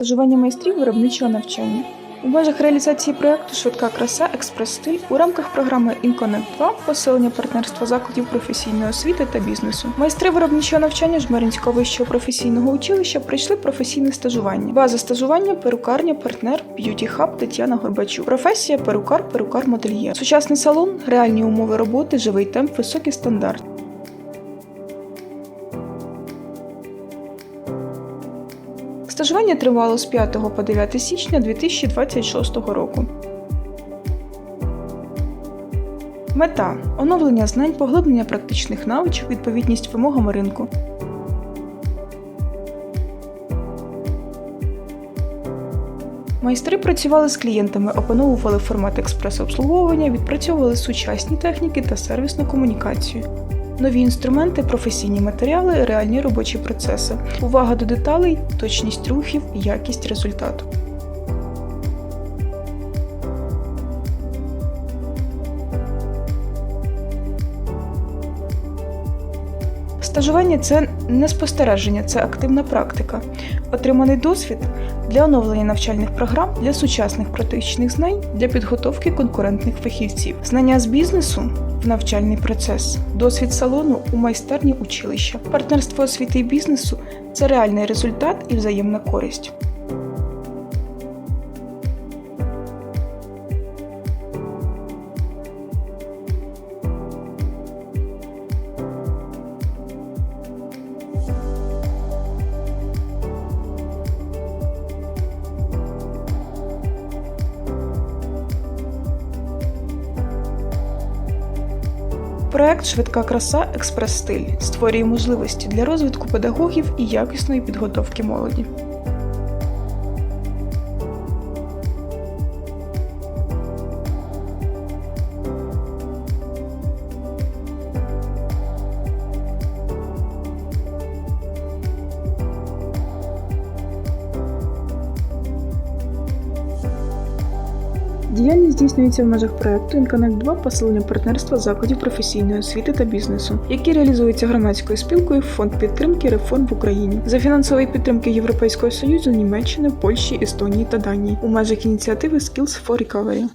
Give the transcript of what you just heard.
Стажування майстрів виробничого навчання. У межах реалізації проекту Швидка краса Експрес-стиль у рамках програми Інконект 2 посилення партнерства закладів професійної освіти та бізнесу. Майстри виробничого навчання Жмеринського вищого професійного училища пройшли професійне стажування. База стажування перукарня, партнер, б'юті хаб Тетяна Горбачук. Професія перукар, перукар модельєр. Сучасний салон, реальні умови роботи, живий темп, високий стандарт. Стажування тривало з 5 по 9 січня 2026 року. Мета оновлення знань, поглиблення практичних навичок, відповідність вимогам ринку. Майстри працювали з клієнтами, опановували формат експрес-обслуговування, відпрацьовували сучасні техніки та сервісну комунікацію. Нові інструменти, професійні матеріали, реальні робочі процеси, увага до деталей, точність рухів, якість результату. Стажування це не спостереження, це активна практика. Отриманий досвід для оновлення навчальних програм, для сучасних практичних знань, для підготовки конкурентних фахівців, знання з бізнесу в навчальний процес, досвід салону у майстерні училища, партнерство освіти і бізнесу це реальний результат і взаємна користь. Проект Швидка краса Експрес-стиль створює можливості для розвитку педагогів і якісної підготовки молоді. Діяльність здійснюється в межах проекту Інконект 2 посилення партнерства закладів професійної освіти та бізнесу, які реалізуються громадською спілкою Фонд підтримки реформ в Україні за фінансової підтримки Європейського союзу, Німеччини, Польщі, Естонії та Данії у межах ініціативи Skills for Recovery.